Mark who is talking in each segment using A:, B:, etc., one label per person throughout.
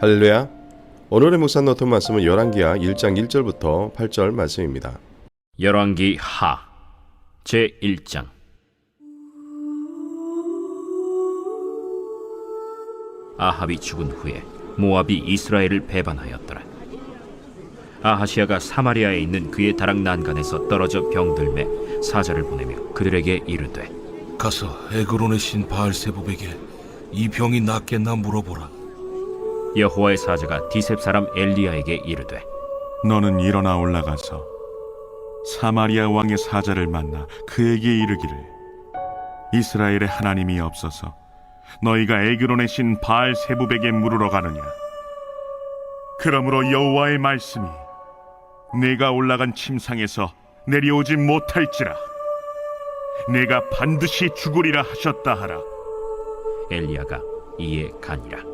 A: 할렐루야. 오늘의 묵사 노트 말씀은 열왕기하 1장 1절부터 8절 말씀입니다.
B: 열왕기 하 제 1장 아합이 죽은 후에 모압이 이스라엘을 배반하였더라. 아하시아가 사마리아에 있는 그의 다락 난간에서 떨어져 병들매 사자를 보내며 그들에게 이르되
C: 가서 에그론의 신 바알세복에게 이 병이 낫겠나 물어보라.
B: 여호와의 사자가 디셉 사람 엘리야에게 이르되
D: 너는 일어나 올라가서 사마리아 왕의 사자를 만나 그에게 이르기를. 이스라엘의 하나님이 없어서 너희가 에그론의 신 바알 세부백에 물으러 가느냐? 그러므로 여호와의 말씀이 내가 올라간 침상에서 내려오지 못할지라. 내가 반드시 죽으리라 하셨다 하라.
B: 엘리야가 이에 가니라.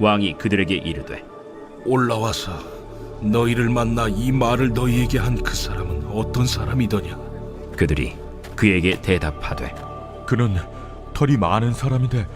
B: 왕이 그들에게 이르되
C: 올라와서 너희를 만나 이 말을 너희에게 한 그 사람은 어떤 사람이더냐?
B: 그들이 그에게 대답하되
E: 그는 털이 많은 사람인데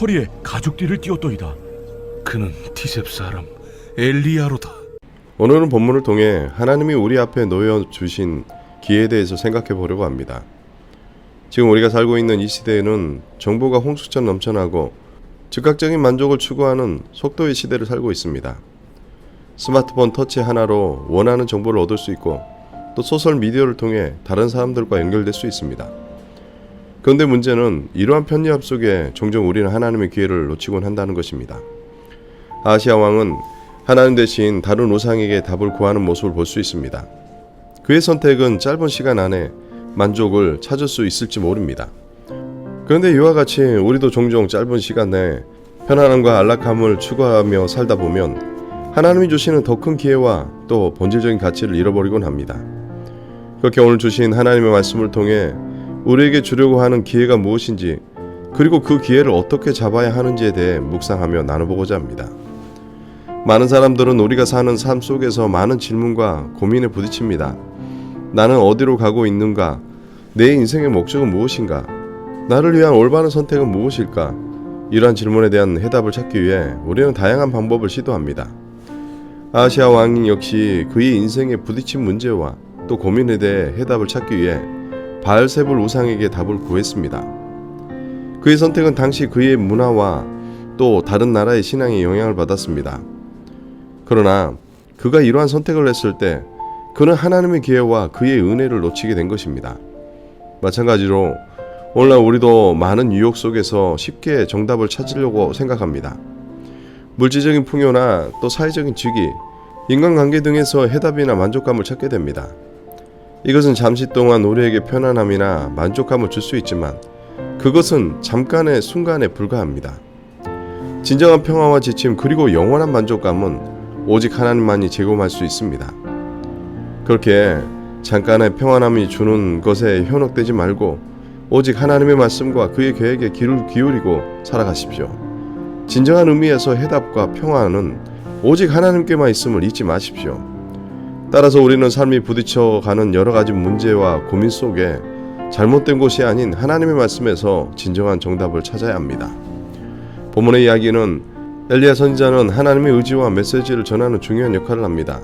E: 허리에 가죽띠를 띄었더이다
C: 그는 티셉 사람 엘리야로다.
A: 오늘은 본문을 통해 하나님이 우리 앞에 놓여 주신 기회에 대해서 생각해 보려고 합니다. 지금 우리가 살고 있는 이 시대에는 정보가 홍수처럼 넘쳐나고 즉각적인 만족을 추구하는 속도의 시대를 살고 있습니다. 스마트폰 터치 하나로 원하는 정보를 얻을 수 있고 또 소셜 미디어를 통해 다른 사람들과 연결될 수 있습니다. 그런데 문제는 이러한 편리함 속에 종종 우리는 하나님의 기회를 놓치곤 한다는 것입니다. 아시아 왕은 하나님 대신 다른 우상에게 답을 구하는 모습을 볼 수 있습니다. 그의 선택은 짧은 시간 안에 만족을 찾을 수 있을지 모릅니다. 그런데 이와 같이 우리도 종종 짧은 시간 내에 편안함과 안락함을 추구하며 살다 보면 하나님이 주시는 더 큰 기회와 또 본질적인 가치를 잃어버리곤 합니다. 그렇게 오늘 주신 하나님의 말씀을 통해 우리에게 주려고 하는 기회가 무엇인지 그리고 그 기회를 어떻게 잡아야 하는지에 대해 묵상하며 나눠보고자 합니다. 많은 사람들은 우리가 사는 삶 속에서 많은 질문과 고민에 부딪힙니다. 나는 어디로 가고 있는가? 내 인생의 목적은 무엇인가? 나를 위한 올바른 선택은 무엇일까? 이러한 질문에 대한 해답을 찾기 위해 우리는 다양한 방법을 시도합니다. 아시아 왕 역시 그의 인생에 부딪힌 문제와 또 고민에 대해 해답을 찾기 위해 바알세불 우상에게 답을 구했습니다. 그의 선택은 당시 그의 문화와 또 다른 나라의 신앙에 영향을 받았습니다. 그러나 그가 이러한 선택을 했을 때 그는 하나님의 기회와 그의 은혜를 놓치게 된 것입니다. 마찬가지로 오늘날 우리도 많은 유혹 속에서 쉽게 정답을 찾으려고 생각합니다. 물질적인 풍요나 또 사회적인 직위, 인간관계 등에서 해답이나 만족감을 찾게 됩니다. 이것은 잠시 동안 우리에게 편안함이나 만족감을 줄 수 있지만 그것은 잠깐의 순간에 불과합니다. 진정한 평화와 지침 그리고 영원한 만족감은 오직 하나님만이 제공할 수 있습니다. 그렇게 잠깐의 평안함이 주는 것에 현혹되지 말고 오직 하나님의 말씀과 그의 계획에 귀를 기울이고 살아가십시오. 진정한 의미에서 해답과 평안은 오직 하나님께만 있음을 잊지 마십시오. 따라서 우리는 삶이 부딪혀가는 여러 가지 문제와 고민 속에 잘못된 곳이 아닌 하나님의 말씀에서 진정한 정답을 찾아야 합니다. 본문의 이야기는 엘리야 선지자는 하나님의 의지와 메시지를 전하는 중요한 역할을 합니다.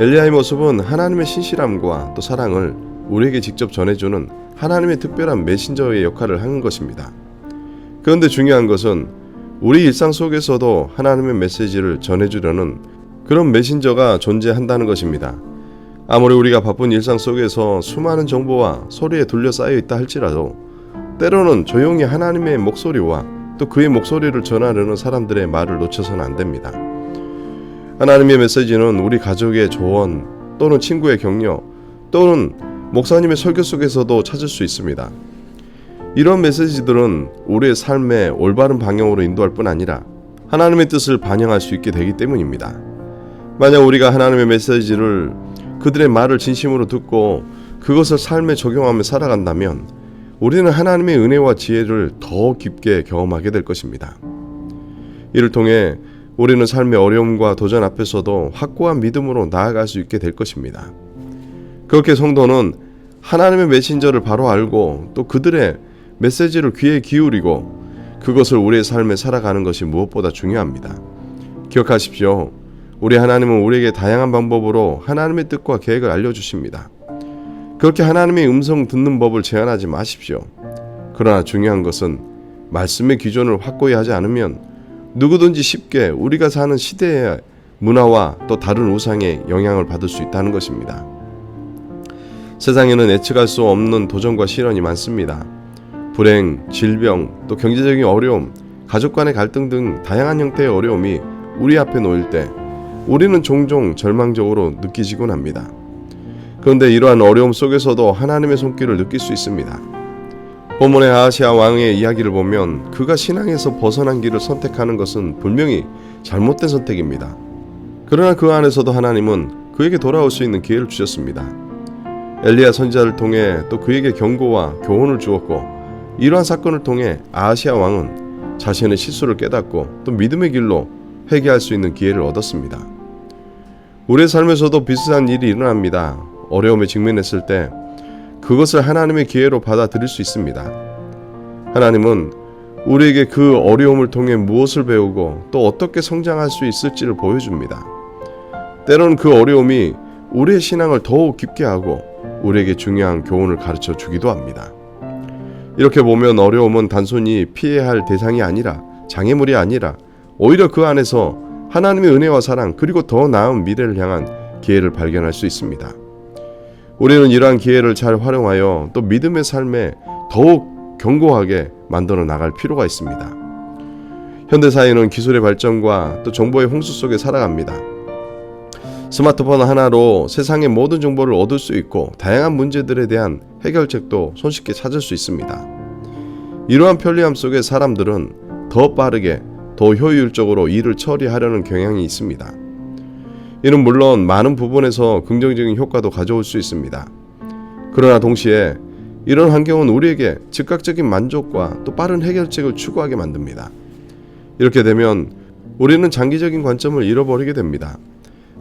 A: 엘리야의 모습은 하나님의 신실함과 또 사랑을 우리에게 직접 전해주는 하나님의 특별한 메신저의 역할을 하는 것입니다. 그런데 중요한 것은 우리 일상 속에서도 하나님의 메시지를 전해주려는 그런 메신저가 존재한다는 것입니다. 아무리 우리가 바쁜 일상 속에서 수많은 정보와 소리에 둘러싸여 있다 할지라도 때로는 조용히 하나님의 목소리와 또 그의 목소리를 전하려는 사람들의 말을 놓쳐서는 안 됩니다. 하나님의 메시지는 우리 가족의 조언 또는 친구의 격려 또는 목사님의 설교 속에서도 찾을 수 있습니다. 이런 메시지들은 우리의 삶의 올바른 방향으로 인도할 뿐 아니라 하나님의 뜻을 반영할 수 있게 되기 때문입니다. 만약 우리가 하나님의 메시지를 그들의 말을 진심으로 듣고 그것을 삶에 적용하며 살아간다면 우리는 하나님의 은혜와 지혜를 더 깊게 경험하게 될 것입니다. 이를 통해 우리는 삶의 어려움과 도전 앞에서도 확고한 믿음으로 나아갈 수 있게 될 것입니다. 그렇게 성도는 하나님의 메신저를 바로 알고 또 그들의 메시지를 귀에 기울이고 그것을 우리의 삶에 살아가는 것이 무엇보다 중요합니다. 기억하십시오. 우리 하나님은 우리에게 다양한 방법으로 하나님의 뜻과 계획을 알려주십니다. 그렇게 하나님의 음성 듣는 법을 제한하지 마십시오. 그러나 중요한 것은 말씀의 기존을 확고히 하지 않으면 누구든지 쉽게 우리가 사는 시대의 문화와 또 다른 우상의 영향을 받을 수 있다는 것입니다. 세상에는 예측할 수 없는 도전과 시련이 많습니다. 불행, 질병, 또 경제적인 어려움, 가족 간의 갈등 등 다양한 형태의 어려움이 우리 앞에 놓일 때 우리는 종종 절망적으로 느끼지곤 합니다. 그런데 이러한 어려움 속에서도 하나님의 손길을 느낄 수 있습니다. 본문의 아시아 왕의 이야기를 보면 그가 신앙에서 벗어난 길을 선택하는 것은 분명히 잘못된 선택입니다. 그러나 그 안에서도 하나님은 그에게 돌아올 수 있는 기회를 주셨습니다. 엘리야 선지자를 통해 또 그에게 경고와 교훈을 주었고 이러한 사건을 통해 아시아 왕은 자신의 실수를 깨닫고 또 믿음의 길로 회개할 수 있는 기회를 얻었습니다. 우리의 삶에서도 비슷한 일이 일어납니다. 어려움에 직면했을 때 그것을 하나님의 기회로 받아들일 수 있습니다. 하나님은 우리에게 그 어려움을 통해 무엇을 배우고 또 어떻게 성장할 수 있을지를 보여줍니다. 때로는 그 어려움이 우리의 신앙을 더욱 깊게 하고 우리에게 중요한 교훈을 가르쳐 주기도 합니다. 이렇게 보면 어려움은 단순히 피해야 할 대상이 아니라 장애물이 아니라 오히려 그 안에서 하나님의 은혜와 사랑 그리고 더 나은 미래를 향한 기회를 발견할 수 있습니다. 우리는 이러한 기회를 잘 활용하여 또 믿음의 삶에 더욱 견고하게 만들어 나갈 필요가 있습니다. 현대 사회는 기술의 발전과 또 정보의 홍수 속에 살아갑니다. 스마트폰 하나로 세상의 모든 정보를 얻을 수 있고 다양한 문제들에 대한 해결책도 손쉽게 찾을 수 있습니다. 이러한 편리함 속에 사람들은 더 빠르게 더 효율적으로 일을 처리하려는 경향이 있습니다. 이는 물론 많은 부분에서 긍정적인 효과도 가져올 수 있습니다. 그러나 동시에 이런 환경은 우리에게 즉각적인 만족과 또 빠른 해결책을 추구하게 만듭니다. 이렇게 되면 우리는 장기적인 관점을 잃어버리게 됩니다.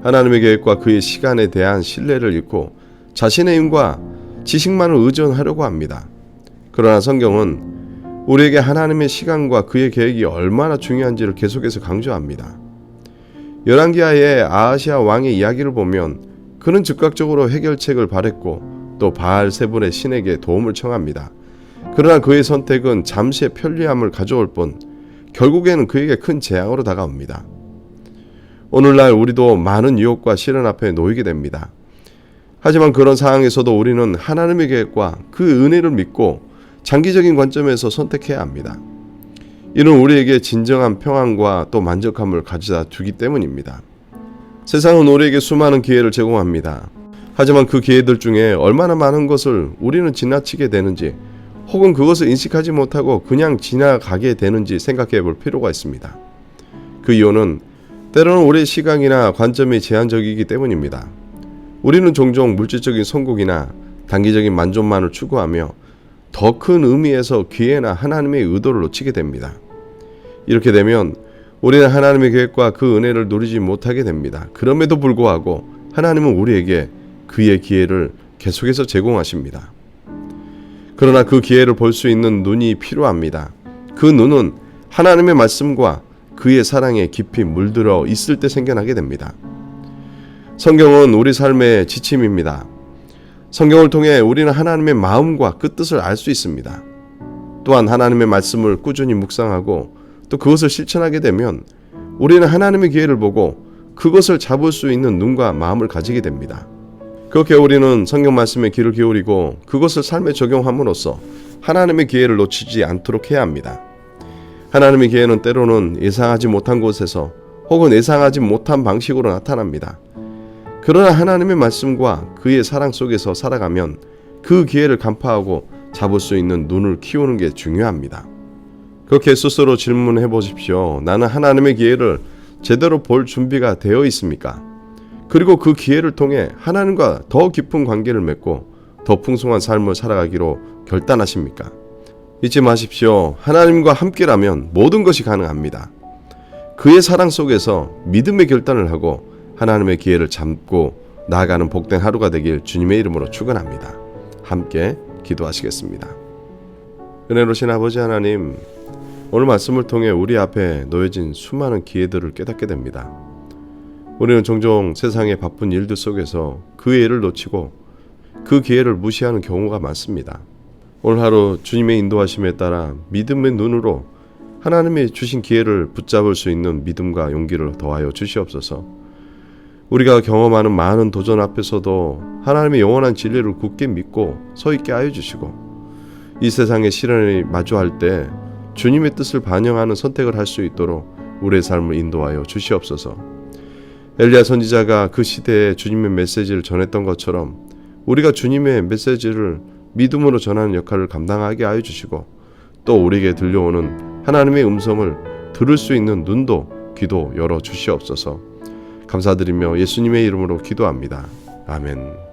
A: 하나님의 계획과 그의 시간에 대한 신뢰를 잃고 자신의 힘과 지식만을 의존하려고 합니다. 그러나 성경은 우리에게 하나님의 시간과 그의 계획이 얼마나 중요한지를 계속해서 강조합니다. 열왕기하의 아하시아 왕의 이야기를 보면 그는 즉각적으로 해결책을 바랬고 또 바알 세분의 신에게 도움을 청합니다. 그러나 그의 선택은 잠시의 편리함을 가져올 뿐 결국에는 그에게 큰 재앙으로 다가옵니다. 오늘날 우리도 많은 유혹과 시련 앞에 놓이게 됩니다. 하지만 그런 상황에서도 우리는 하나님의 계획과 그 은혜를 믿고 장기적인 관점에서 선택해야 합니다. 이는 우리에게 진정한 평안과 또 만족함을 가져다 주기 때문입니다. 세상은 우리에게 수많은 기회를 제공합니다. 하지만 그 기회들 중에 얼마나 많은 것을 우리는 지나치게 되는지 혹은 그것을 인식하지 못하고 그냥 지나가게 되는지 생각해 볼 필요가 있습니다. 그 이유는 때로는 우리의 시각이나 관점이 제한적이기 때문입니다. 우리는 종종 물질적인 성공이나 단기적인 만족만을 추구하며 더 큰 의미에서 기회나 하나님의 의도를 놓치게 됩니다. 이렇게 되면 우리는 하나님의 계획과 그 은혜를 누리지 못하게 됩니다. 그럼에도 불구하고 하나님은 우리에게 그의 기회를 계속해서 제공하십니다. 그러나 그 기회를 볼 수 있는 눈이 필요합니다. 그 눈은 하나님의 말씀과 그의 사랑에 깊이 물들어 있을 때 생겨나게 됩니다. 성경은 우리 삶의 지침입니다. 성경을 통해 우리는 하나님의 마음과 그 뜻을 알 수 있습니다. 또한 하나님의 말씀을 꾸준히 묵상하고 또 그것을 실천하게 되면 우리는 하나님의 기회를 보고 그것을 잡을 수 있는 눈과 마음을 가지게 됩니다. 그렇게 우리는 성경 말씀에 귀를 기울이고 그것을 삶에 적용함으로써 하나님의 기회를 놓치지 않도록 해야 합니다. 하나님의 기회는 때로는 예상하지 못한 곳에서 혹은 예상하지 못한 방식으로 나타납니다. 그러나 하나님의 말씀과 그의 사랑 속에서 살아가면 그 기회를 간파하고 잡을 수 있는 눈을 키우는 게 중요합니다. 그렇게 스스로 질문해 보십시오. 나는 하나님의 기회를 제대로 볼 준비가 되어 있습니까? 그리고 그 기회를 통해 하나님과 더 깊은 관계를 맺고 더 풍성한 삶을 살아가기로 결단하십니까? 잊지 마십시오. 하나님과 함께라면 모든 것이 가능합니다. 그의 사랑 속에서 믿음의 결단을 하고 하나님의 기회를 잡고 나아가는 복된 하루가 되길 주님의 이름으로 축원합니다. 함께 기도하시겠습니다. 은혜로신 아버지 하나님, 오늘 말씀을 통해 우리 앞에 놓여진 수많은 기회들을 깨닫게 됩니다. 우리는 종종 세상의 바쁜 일들 속에서 그 기회를 놓치고 그 기회를 무시하는 경우가 많습니다. 오늘 하루 주님의 인도하심에 따라 믿음의 눈으로 하나님이 주신 기회를 붙잡을 수 있는 믿음과 용기를 더하여 주시옵소서. 우리가 경험하는 많은 도전 앞에서도 하나님의 영원한 진리를 굳게 믿고 서 있게 하여 주시고 이 세상의 시련을 마주할 때 주님의 뜻을 반영하는 선택을 할 수 있도록 우리의 삶을 인도하여 주시옵소서. 엘리야 선지자가 그 시대에 주님의 메시지를 전했던 것처럼 우리가 주님의 메시지를 믿음으로 전하는 역할을 감당하게 하여 주시고 또 우리에게 들려오는 하나님의 음성을 들을 수 있는 눈도 귀도 열어 주시옵소서. 감사드리며 예수님의 이름으로 기도합니다. 아멘.